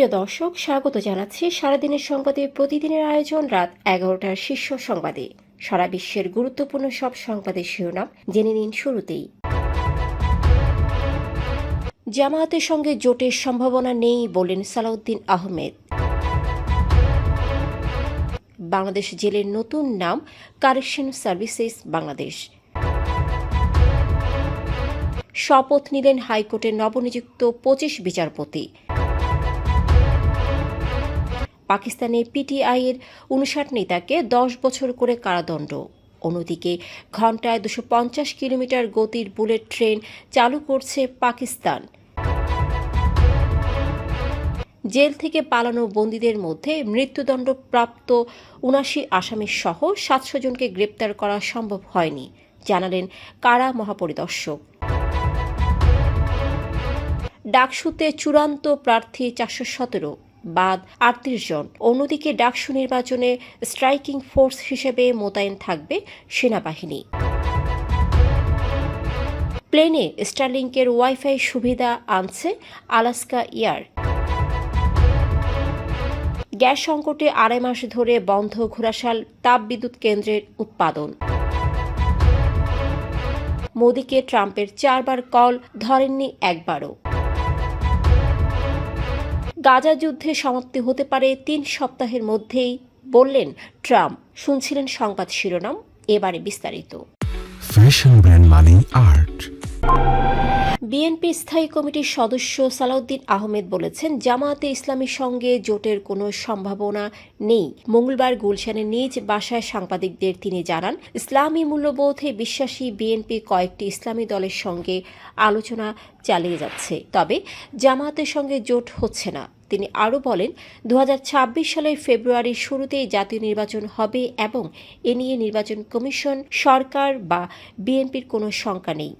প্রিয় দর্শক, স্বাগত জানাচ্ছি সারাদিনের সংবাদে। প্রতিদিনের আয়োজন রাত এগারোটার শীর্ষ সংবাদে। সারা বিশ্বের গুরুত্বপূর্ণ সব সংবাদের শিরোনাম জেনে নিন শুরুতেই। জামায়াতের সঙ্গে জোটের সম্ভাবনা নেই বলেন সালাউদ্দিন আহমেদ। বাংলাদেশ জেলের নতুন নাম কারেকশন সার্ভিসেস বাংলাদেশ। শপথ নিলেন হাইকোর্টের নবনিযুক্ত পঁচিশ বিচারপতি। পাকিস্তানে পিটিআই এর উনষাট নেতাকে দশ বছর করে কারাদণ্ড। অন্যদিকে ঘন্টায় দুশো কিলোমিটার গতির বুলেট ট্রেন চালু করছে পাকিস্তান। জেল থেকে পালানো বন্দীদের মধ্যে মৃত্যুদণ্ড প্রাপ্ত উনাশি আসামি সহ সাতশো জনকে গ্রেপ্তার করা সম্ভব হয়নি, জানালেন কারা মহাপরিদর্শক। ডাকসুতে চূড়ান্ত প্রার্থী চারশো সতেরো। বাদ আটত্রিশ জন। অন্যদিকে ডাকসু নির্বাচনে স্ট্রাইকিং ফোর্স হিসেবে মোতায়েন থাকবে সেনাবাহিনী। প্লেনে স্টারলিংকের ওয়াইফাই সুবিধা আনছে আলাস্কা ইয়ার গ্যাস সংকটে আড়াই মাস ধরে বন্ধ ঘোড়াশাল তাপবিদ্যুৎ কেন্দ্রের উৎপাদন। মোদীকে ট্রাম্পের চারবার কল ধরেননি একবারও। গাজা যুদ্ধের সমাপ্তি হতে পারে তিন সপ্তাহের মধ্যেই, বললেন ট্রাম্প। শুনছিলেন সংবাদ শিরোনাম, এবারে বিস্তারিত। ফ্যাশন ব্র্যান্ড আর্ট বিএনপি স্থায়ী কমিটির সদস্য সালাউদ্দিন আহমেদ বলেছেন, জামায়াতে ইসলামীর সঙ্গে জোটের কোনো সম্ভাবনা নেই। মঙ্গলবার গুলশানের নিজ বাসায় সাংবাদিকদের তিনি জানান, ইসলামী মূল্যবোধে বিশ্বাসী বিএনপি কয়েকটি ইসলামী দলের সঙ্গে আলোচনা চালিয়ে যাচ্ছে। তবে জামায়াতের সঙ্গে জোট হচ্ছে না। তিনি আরও বলেন দু হাজার ছাব্বিশ সালের ফেব্রুয়ারির শুরুতেই জাতীয় নির্বাচন হবে এবং এ নিয়ে নির্বাচন কমিশন, সরকার বা বিএনপির কোনো শঙ্কা নেই।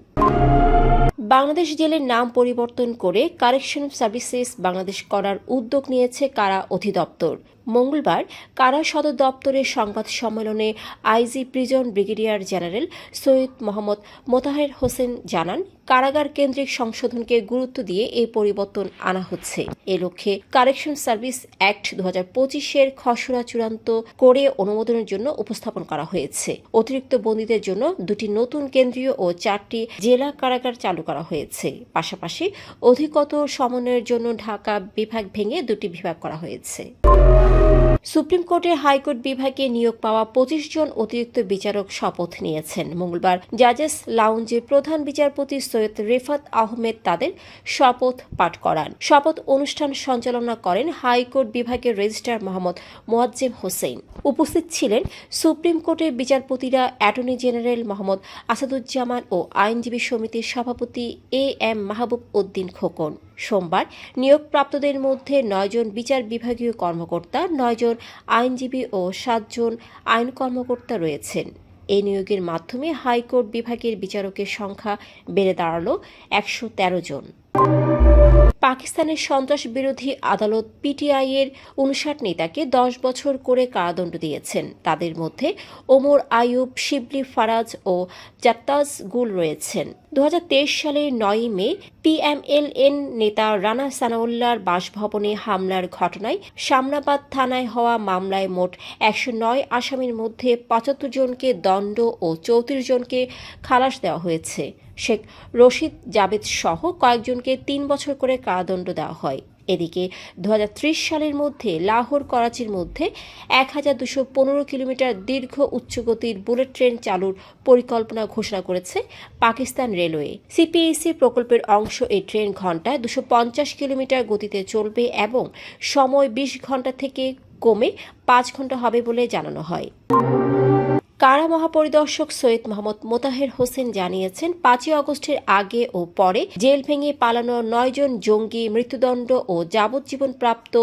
বাংলাদেশ জেলের নাম পরিবর্তন করে কারেকশন সার্ভিসেস বাংলাদেশ করার উদ্যোগ নিয়েছে কারা অধিদপ্তর। মঙ্গলবার কারা সদর দপ্তরের সংবাদ সম্মেলনে IG prison brigadier general Syed Mohammad Motaher Hossain জানান, কারাগার কেন্দ্রিক সংশোধনকে গুরুত্ব দিয়ে এই পরিবর্তন আনা হচ্ছে। এ লক্ষ্যে কারেকশন সার্ভিস অ্যাক্ট দু হাজার পঁচিশের খসড়া চূড়ান্ত করে অনুমোদনের জন্য উপস্থাপন করা হয়েছে। অতিরিক্ত বন্দীদের জন্য দুটি নতুন কেন্দ্রীয় ও চারটি জেলা কারাগার চালু করা হয়েছে। পাশাপাশি অধিকতর সমন্বয়ের জন্য ঢাকা বিভাগ ভেঙে দুটি বিভাগ করা হয়েছে। সুপ্রিম কোর্টের হাইকোর্ট বিভাগে নিয়োগ পাওয়া পঁচিশ জন অতিরিক্ত বিচারক শপথ নিয়েছেন। মঙ্গলবার জাজেস লাউঞ্জে প্রধান বিচারপতি সৈয়দ রেফাত আহমেদ তাদের শপথ পাঠ করান। শপথ অনুষ্ঠান সঞ্চালনা করেন হাইকোর্ট বিভাগের রেজিস্ট্রার মোহাম্মদ মোয়াজ্জেম হোসেন। উপস্থিত ছিলেন সুপ্রিম কোর্টের বিচারপতিরা অ্যাটর্নি জেনারেল মোহাম্মদ আসাদুজ্জামান ও আইনজীবী সমিতির সভাপতি এ এম মাহবুব উদ্দিন খোকন। সোমবার নিয়োগপ্রাপ্তদের মধ্যে নয়জন বিচার বিভাগীয় কর্মকর্তা, নয়জন আইনজীবী ও সাতজন আইন কর্মকর্তা রয়েছেন। এই নিয়োগের মাধ্যমে হাইকোর্ট বিভাগের বিচারকের সংখ্যা বেড়ে দাঁড়াল একশো তেরো জন। পাকিস্তানের সন্ত্রাস বিরোধী আদালত পিটিআই এর উনষাট নেতাকে দশ বছর করে কারাদণ্ড দিয়েছেন। তাদের মধ্যে ওমর আয়ুব শিবলি ফারাজ ও জাত্তাজ গুল রয়েছেন। দু হাজার তেইশ সালের নয়ই মে পিএমএলএন নেতা রানা সানাউল্লাহর বাসভবনে হামলার ঘটনায় সামনাবাদ থানায় হওয়া মামলায় মোট একশো নয় আসামির মধ্যে পঁচাত্তর জনকে দণ্ড ও চৌত্রিশ জনকে খালাস দেওয়া হয়েছে। শেখ রশিদ জাবেদ সহ কয়েকজনকে তিন বছর করে কারাদণ্ড দেওয়া হয়। এদিকে দু হাজার ত্রিশ সালের মধ্যে লাহোর করাচির মধ্যে এক হাজার দুশো পনেরো কিলোমিটার দীর্ঘ উচ্চগতির বুলেট ট্রেন চালুর পরিকল্পনা ঘোষণা করেছে পাকিস্তান রেলওয়ে। সিপিএসি প্রকল্পের অংশ এই ট্রেন ঘন্টায় দুশো পঞ্চাশ কিলোমিটার গতিতে চলবে এবং সময় বিশ ঘণ্টা থেকে কমে পাঁচ ঘণ্টা হবে বলে জানানো হয়। কারা মহাপরিদর্শক সৈয়দ মোহাম্মদ মোতাহের হোসেন জানিয়েছেন, পাঁচই আগস্টের আগে ও পরে জেল ভেঙে পালানো নয়জন জঙ্গি, মৃত্যুদণ্ড ও যাবজ্জীবন প্রাপ্ত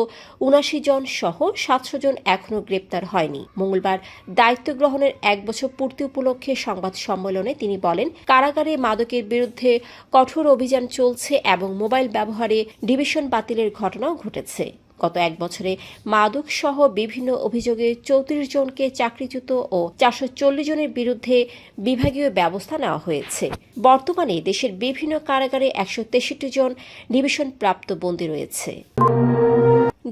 উনাশি জন সহ সাতশো জন এখনও গ্রেপ্তার হয়নি। মঙ্গলবার দায়িত্ব গ্রহণের এক বছর পূর্তি উপলক্ষে সংবাদ সম্মেলনে তিনি বলেন, কারাগারে মাদকের বিরুদ্ধে কঠোর অভিযান চলছে এবং মোবাইল ব্যবহারে ডিভিশন বাতিলের ঘটনাও ঘটেছে। গত এক বছরে মাদক সহ বিভিন্ন অভিযোগে চৌত্রিশ জনকে চাকরিচ্যুত ও চারশো চল্লিশ জনের বিরুদ্ধে বিভাগীয় ব্যবস্থা নেওয়া হয়েছে। বর্তমানে দেশের বিভিন্ন কারাগারে একশো তেষট্টি জন ডিভিশন প্রাপ্ত বন্দী রয়েছে।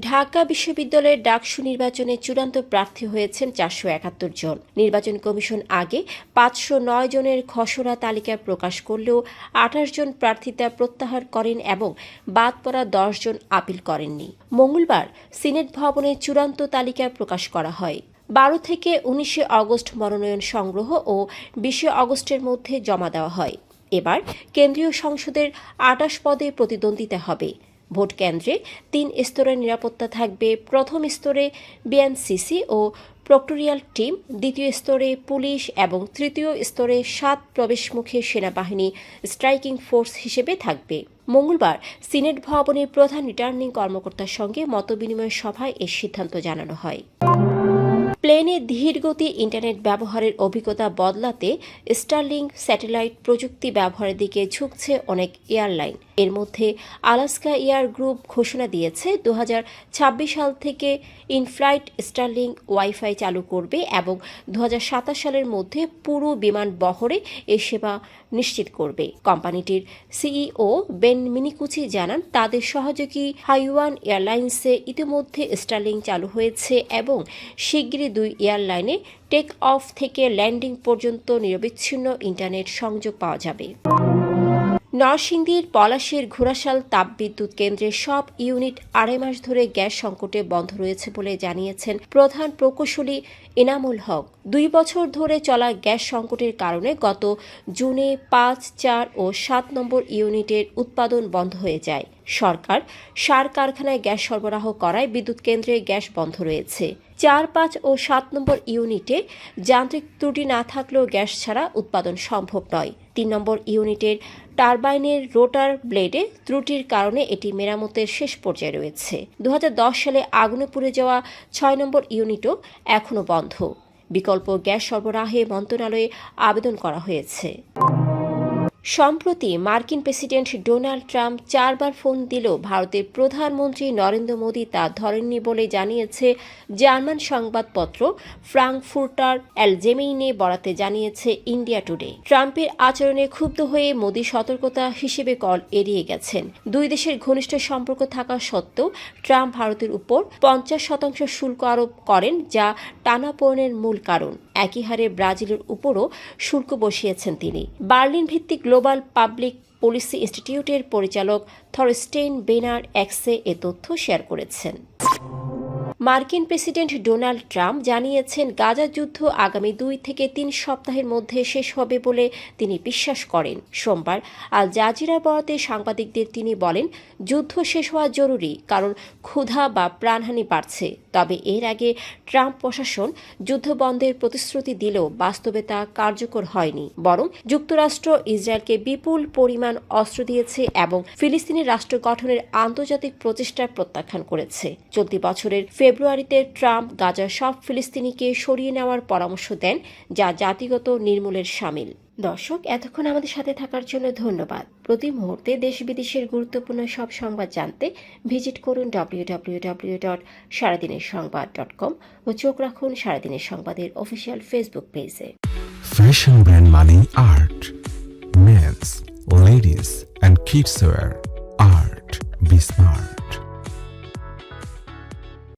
ঢাকা বিশ্ববিদ্যালয়ের ডাকসু নির্বাচনে চূড়ান্ত প্রার্থী হয়েছেন চারশো একাত্তর জন। নির্বাচন কমিশন আগে পাঁচশো নয় জনের খসড়া তালিকা প্রকাশ করলেও আঠাশ জন প্রার্থিতা প্রত্যাহার করেন এবং বাদ পড়া দশ জন আপিল করেননি। মঙ্গলবার সিনেট ভবনে চূড়ান্ত তালিকা প্রকাশ করা হয়। বারো থেকে উনিশে অগস্ট মনোনয়ন সংগ্রহ ও বিশে অগস্টের মধ্যে জমা দেওয়া হয়। এবার কেন্দ্রীয় সংসদের আটাশ পদে প্রতিদ্বন্দ্বিতা হবে। ভোট কেন্দ্রে তিন স্তরের নিরাপত্তা থাকবে। প্রথম স্তরে বিএনসিসি ও প্রক্টোরিয়াল টিম, দ্বিতীয় স্তরে পুলিশ এবং তৃতীয় স্তরে সাত প্রবেশমুখী সেনাবাহিনী স্ট্রাইকিং ফোর্স হিসেবে থাকবে। মঙ্গলবার সিনেট ভবনে প্রধান রিটার্নিং কর্মকর্তার সঙ্গে মতবিনিময় সভায় এ সিদ্ধান্ত জানানো হয়। প্লেনে ধীরগতি ইন্টারনেট ব্যবহারের অভিজ্ঞতা বদলাতে স্টারলিং স্যাটেলাইট প্রযুক্তি ব্যবহারের দিকে ঝুঁকছে অনেক এয়ারলাইন। এর মধ্যে আলাস্কা এয়ার গ্রুপ ঘোষণা দিয়েছে দু হাজার ছাব্বিশ সাল থেকে ইনফ্লাইট স্টারলিং ওয়াইফাই চালু করবে এবং দু হাজার সাতাশ সালের মধ্যে পুরো বিমান বহরে এ সেবা নিশ্চিত করবে। কোম্পানিটির সিইও বেন মিনিকুচি জানান, তাদের সহযোগী হাইওয়ান এয়ারলাইন্সে ইতিমধ্যে স্টারলিং চালু হয়েছে এবং শিগগিরই দুই এয়ারলাইনে টেক অফ থেকে ল্যান্ডিং পর্যন্ত নিরবিচ্ছিন্ন ইন্টারনেট সংযোগ পাওয়া যাবে। নরসিংদীর পলাশীর ঘোড়াশাল তাপবিদ্যুৎ কেন্দ্রের সব ইউনিট আড়াই মাস ধরে গ্যাস সংকটে বন্ধ রয়েছে বলে জানিয়েছেন প্রধান প্রকৌশলী এনামুল হক। দুই বছর ধরে চলা গ্যাস সংকটের কারণে গত জুনে পাঁচ, চার ও সাত নম্বর ইউনিটের উৎপাদন বন্ধ হয়ে যায়। সরকার সার কারখানায় গ্যাস সরবরাহ করায় বিদ্যুৎ কেন্দ্রে গ্যাস বন্ধ রয়েছে। চার পাঁচ ও সাত নম্বর ইউনিটে যান্ত্রিক ত্রুটি না থাকলেও গ্যাস ছাড়া উৎপাদন সম্ভব নয়। তিন নম্বর ইউনিটের টারবাইনের রোটার ব্লেডে ত্রুটির কারণে এটি মেরামতের শেষ পর্যায়ে রয়েছে। দু হাজার দশ সালে আগুনে পুড়ে যাওয়া ছয় নম্বর ইউনিটও এখনও বন্ধ। বিকল্প গ্যাস সরবরাহে মন্ত্রণালয়ে আবেদন করা হয়েছে। সম্প্রতি মার্কিন প্রেসিডেন্ট ডোনাল্ড ট্রাম্প চারবার ফোন দিলেও ভারতের প্রধানমন্ত্রী নরেন্দ্র মোদী তা ধরেননি বলে জানিয়েছে জার্মান সংবাদপত্র ফ্রাঙ্কফুর্টার অ্যালজেমেইনে বরাতে জানিয়েছে ইন্ডিয়া টুডে। ট্রাম্পের আচরণে ক্ষুব্ধ হয়ে মোদী সতর্কতা হিসেবে কল এড়িয়ে গেছেন। দুই দেশের ঘনিষ্ঠ সম্পর্ক থাকা সত্ত্বেও ট্রাম্প ভারতের উপর পঞ্চাশ শতাংশ শুল্ক আরোপ করেন, যা টানাপোড়েনের মূল কারণ। একই হারে ব্রাজিলের উপরও শুল্ক বসিয়েছেন তিনি। বার্লিন ভিত্তিক গ্লোবাল পাবলিক পলিসি ইনস্টিটিউটের পরিচালক থরস্টেইন বেনার এক্সে এ তথ্য শেয়ার করেছেন। মার্কিন প্রেসিডেন্ট ডোনাল্ড ট্রাম্প জানিয়েছেন, গাজা যুদ্ধ আগামী দুই থেকে তিন সপ্তাহের মধ্যে শেষ হবে বলে তিনি বিশ্বাস করেন। সোমবার আল জাজিরা বরাতে সাংবাদিকদের তিনি বলেন, যুদ্ধ শেষ হওয়া জরুরি, কারণ ক্ষুধা বা প্রাণহানি বাড়ছে। তবে এর আগে ট্রাম্প প্রশাসন যুদ্ধ বন্ধের প্রতিশ্রুতি দিলেও বাস্তবে তা কার্যকর হয়নি। বরং যুক্তরাষ্ট্র ইসরায়েলকে বিপুল পরিমাণ অস্ত্র দিয়েছে এবং ফিলিস্তিনি রাষ্ট্র গঠনের আন্তর্জাতিক প্রচেষ্টার প্রত্যাখ্যান করেছে। চলতি বছরের ফেব্রুয়ারিতে ট্রাম্প গাজার সব ফিলিস্তিনিকে সরিয়ে নেওয়ার পরামর্শ দেন যা জাতিগত নির্মূলের সামিল দর্শক এতক্ষণ আমাদের সাথে থাকার জন্য ধন্যবাদ প্রতি মুহূর্তে দেশ বিদেশের গুরুত্বপূর্ণ সব সংবাদ জানতে ভিজিট করুন ডাব্লিউ ডাব্লিউ ডাব্লিউ ডট সারাদিনের সংবাদ ডট কম ও চোখ রাখুন সারাদিনের সংবাদের অফিসিয়াল ফেসবুক পেজে art. Men's, ladies, and kids wear art. Be smart.